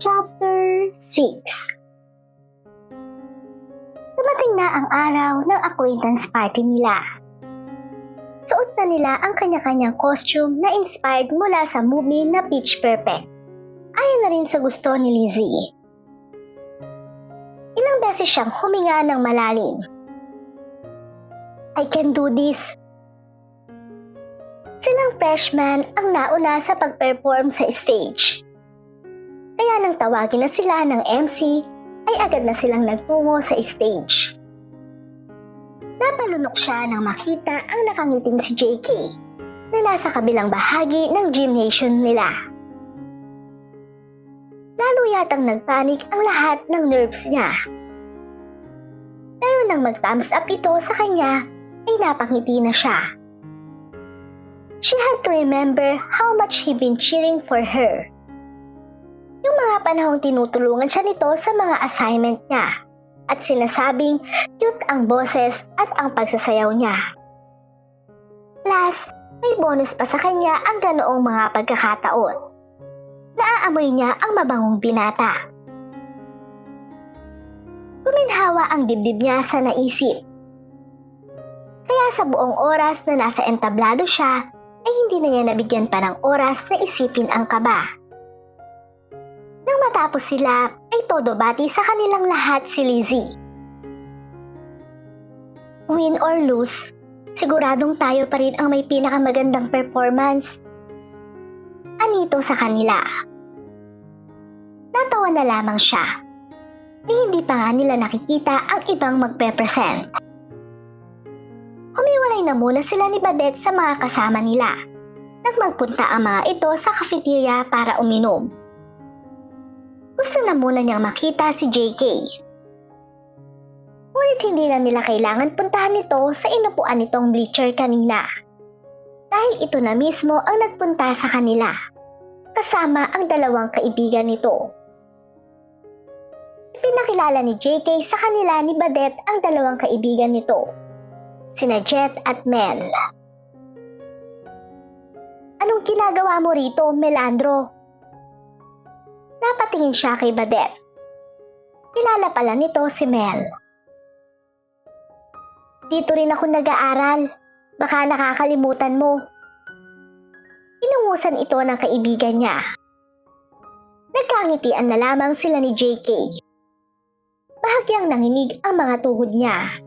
Chapter 6 Dumating na ang araw ng acquaintance party nila. Suot na nila ang kanya-kanyang costume na inspired mula sa movie na Pitch Perfect. Ayon na rin sa gusto ni Lizzie. Ilang beses siyang huminga ng malalim. I can do this. Silang freshman ang nauna sa pag-perform sa stage. Kaya nang tawagin na sila ng MC, ay agad na silang nagtungo sa stage. Napalunok siya nang makita ang nakangiting si JK na nasa kabilang bahagi ng gymnasium nila. Lalo yatang nagpanik ang lahat ng nerves niya. Pero nang mag-thumbs up ito sa kanya, ay napangiti na siya. She had to remember how much he been cheering for her. Mga panahong tinutulungan siya nito sa mga assignment niya at sinasabing cute ang boses at ang pagsasayaw niya. Plus, may bonus pa sa kanya ang ganoong mga pagkakataon. Naaamoy niya ang mabangong binata. Guminhawa ang dibdib niya sa naisip. Kaya sa buong oras na nasa entablado siya, ay hindi na niya nabigyan pa ng oras na isipin ang kaba. Matapos sila, ay todo bati sa kanilang lahat si Lizzie. Win or lose, siguradong tayo pa rin ang may pinakamagandang performance. Anito sa kanila. Natawa na lamang siya. Ni hindi pa nga nila nakikita ang ibang magpe-present. Humiwalay na muna sila ni Badet sa mga kasama nila. Nang magpunta ang mga ito sa cafeteria para uminom. Gusto na muna niyang makita si JK. Ngunit hindi na nila kailangan puntahan ito sa inupuan nitong bleacher kanina. Dahil ito na mismo ang nagpunta sa kanila. Kasama ang dalawang kaibigan nito. Pinakilala ni JK sa kanila ni Badet ang dalawang kaibigan nito sina Jet at Mel. Anong ginagawa mo rito, Melandro? Napatingin siya kay Badet. Kilala pala nito si Mel. Dito rin ako nag-aaral. Baka nakakalimutan mo. Inungusan ito ng kaibigan niya. Nagkangitian na lamang sila ni JK. Bahagyang nanginig ang mga tuhod niya.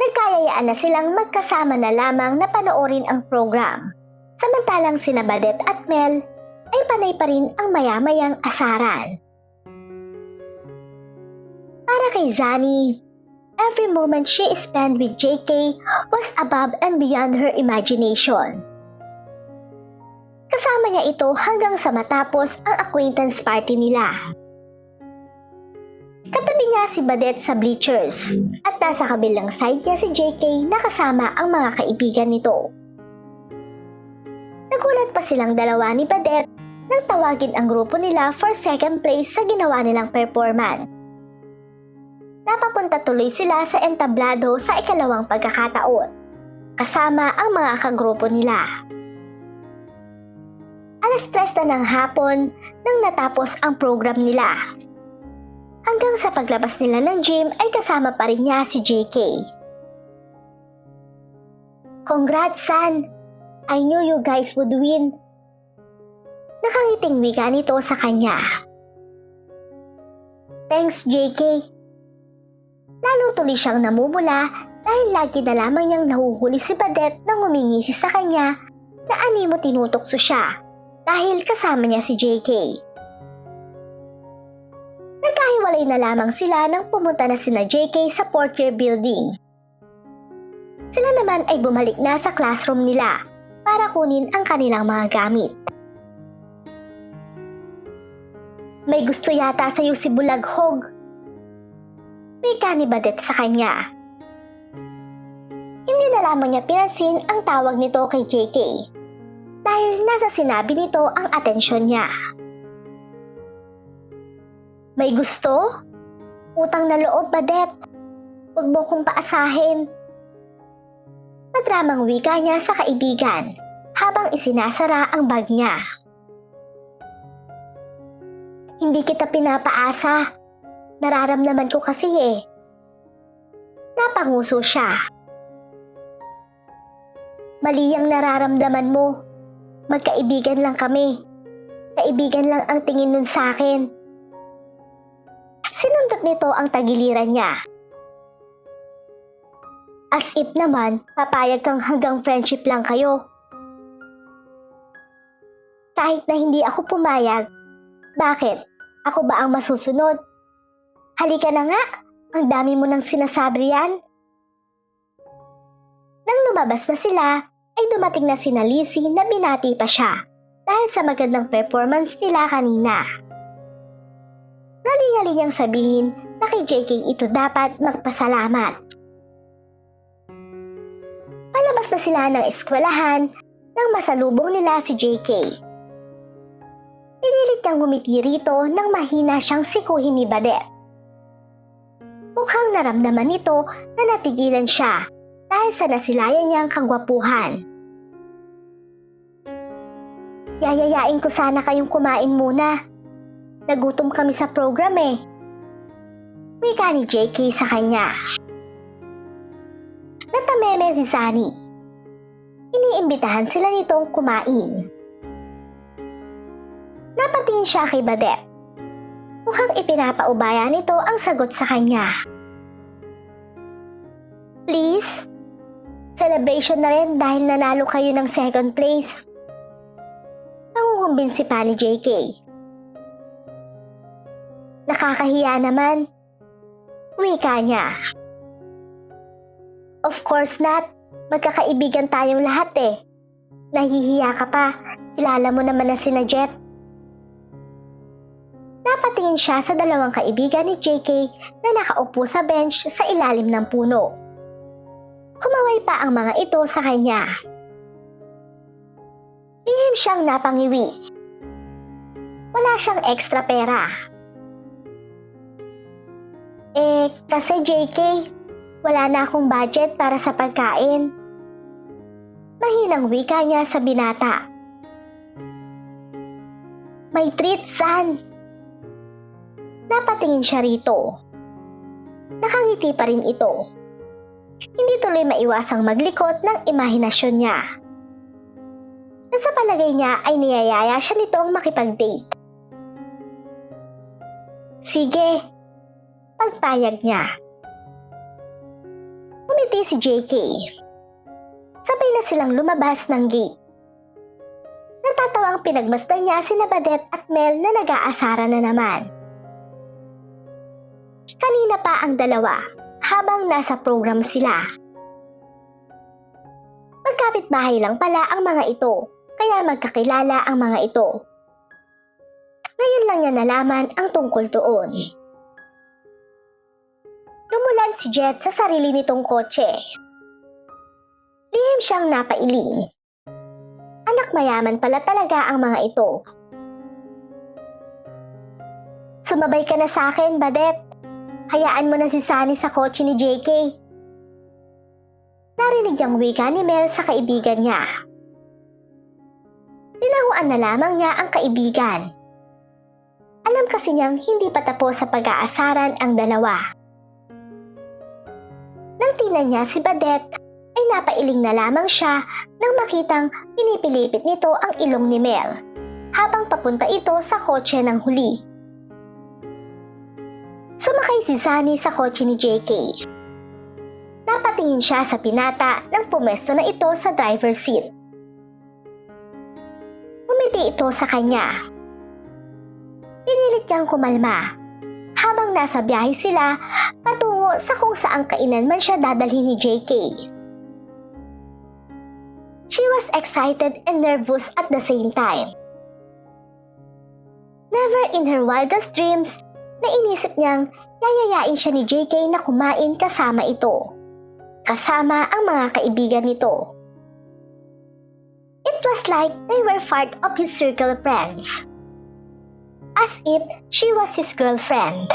Nagkayayaan na silang magkasama na lamang na panoorin ang program. Samantalang sina Badet at Mel ay panay pa rin ang mayamayang asaran. Para kay Zani, every moment she spent with JK was above and beyond her imagination. Kasama niya ito hanggang sa matapos ang acquaintance party nila. Katabi niya si Badet sa bleachers at nasa kabilang side niya si JK na kasama ang mga kaibigan nito. Nagulat pa silang dalawa ni Badet nang tawagin ang grupo nila for second place sa ginawa nilang performance. Napapunta tuloy sila sa entablado sa ikalawang pagkakataon, kasama ang mga kagrupo nila. Alas tres na ng hapon nang natapos ang program nila. Hanggang sa paglabas nila ng gym ay kasama pa rin niya si JK. Congrats, San! I knew you guys would win. Nakangiting wika nito sa kanya. Thanks, JK. Lalo tuloy siyang namumula dahil lagi na lamang niyang nahuhuli si Badet nang umingisi sa kanya na animo tinutokso siya dahil kasama niya si JK. Nagkahiwalay na lamang sila nang pumunta na sina JK sa Portier Building. Sila naman ay bumalik na sa classroom nila para kunin ang kanilang mga gamit. May gusto yata sa'yo si Bulaghog. May kanibadet sa kanya. Hindi na lamang niya pinansin ang tawag nito kay JK dahil nasa sinabi nito ang atensyon niya. May gusto? Utang na loob, Badet. Huwag mo kong paasahin. Madramang wika niya sa kaibigan habang isinasara ang bag niya. Hindi kita pinapaasa. Nararamdaman ko kasi eh. Napanguso siya. Mali ang nararamdaman mo. Magkaibigan lang kami. Kaibigan lang ang tingin nun sa akin. Sinundot nito ang tagiliran niya. As if naman, papayag kang hanggang friendship lang kayo. Kahit na hindi ako pumayag, bakit? Ako ba ang masusunod? Halika na nga, ang dami mo nang sinasabi yan. Nang lumabas na sila, ay dumating na si Lizzie na binati pa siya dahil sa magandang performance nila kanina. Nalingali niyang sabihin na kay JK ito dapat magpasalamat. Palabas na sila ng eskwelahan nang masalubong nila si JK. Niyang ngumiti rito nang mahina siyang sikuhin ni Badet. Mukhang naramdaman nito na natigilan siya dahil sa nasilayan niyang kagwapuhan. Yayayain ko sana kayong kumain muna. Nagutom kami sa program eh. Wika ni JK sa kanya. Natameme si Sunny. Iniimbitahan sila nitong kumain. Napatingin siya kay Badet. Mukhang ipinapaubaya nito ang sagot sa kanya. Please? Celebration na rin dahil nanalo kayo ng second place. Nangungumbinsi pa ni JK. Nakakahiya naman. Wika niya. Of course not. Magkakaibigan tayong lahat eh. Nahihiya ka pa. Kilala mo naman na sina Jet. Napatingin siya sa dalawang kaibigan ni JK na nakaupo sa bench sa ilalim ng puno. Kumaway pa ang mga ito sa kanya. Lihim siyang napangiwi. Wala siyang extra pera. Eh, kasi JK, wala na akong budget para sa pagkain. Mahinang wika niya sa binata. May treat, son. Napatingin siya rito. Nakangiti pa rin ito. Hindi tuloy maiwasang maglikot ng imahinasyon niya. Nasa palagay niya ay niyayaya siya nitong makipag-date. Sige, pagpayag niya. Umiti si JK. Sabay na silang lumabas ng gate. Natatawang pinagmasdan niya si Badet at Mel na nag-aasara na naman. Kanina pa ang dalawa habang nasa program sila. Magkapit bahay lang pala ang mga ito, kaya magkakilala ang mga ito. Ngayon lang niya nalaman ang tungkol doon. Lumulan si Jet sa sarili nitong kotse. Lihim siyang napailing. Anak mayaman pala talaga ang mga ito. Sumabay ka na sa akin, Badet. Hayaan mo na si Sunny sa kotse ni JK. Narinig niyang wika ni Mel sa kaibigan niya. Tinahuan na lamang niya ang kaibigan. Alam kasi niyang hindi pa tapos sa pag-aasaran ang dalawa. Nang tinan niya si Badet, ay napailing na lamang siya nang makitang pinipilipit nito ang ilong ni Mel habang papunta ito sa kotse ng huli. Sumakay si Sunny sa kotse ni JK. Napatingin siya sa pinata nang pumesto na ito sa driver's seat. Umiti ito sa kanya. Pinilit niyang kumalma habang nasa biyahe sila patungo sa kung saang kainan man siya dadalhin ni JK. She was excited and nervous at the same time. Never in her wildest dreams na inisip niyang yayayain siya ni JK na kumain kasama ito. Kasama ang mga kaibigan nito. It was like they were part of his circle of friends. As if she was his girlfriend.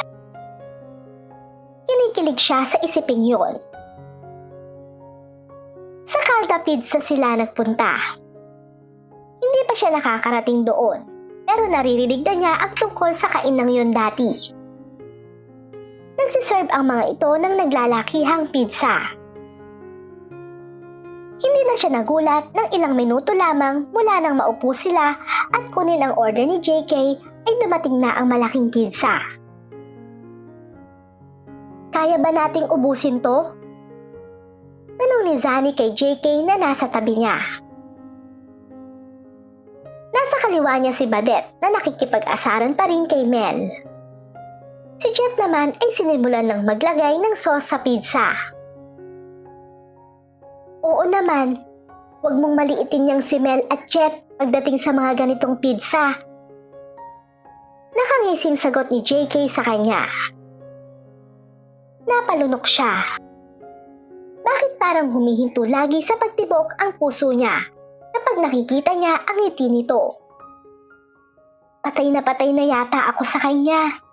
Kinikilig siya sa isiping yun. Sa Calda Pizza sila nagpunta. Hindi pa siya nakakarating doon, pero naririnig na niya ang tungkol sa kainang yun dati. Nagsiserve ang mga ito ng naglalakihang pizza. Hindi na siya nagulat nang ilang minuto lamang mula nang maupo sila at kunin ang order ni JK ay dumating na ang malaking pizza. Kaya ba nating ubusin to? Tanong ni Zani kay JK na nasa tabi niya. Nasa kaliwa niya si Badet na nakikipag-asaran pa rin kay Mel. Si Jet naman ay sinimulan ng maglagay ng sauce sa pizza. Oo naman, huwag mong maliitin niyang si Mel at Jet pagdating sa mga ganitong pizza. Nakangising sagot ni JK sa kanya. Napalunok siya. Bakit parang humihinto lagi sa pagtibok ang puso niya kapag nakikita niya ang ngiti nito? Patay na patay na yata ako sa kanya.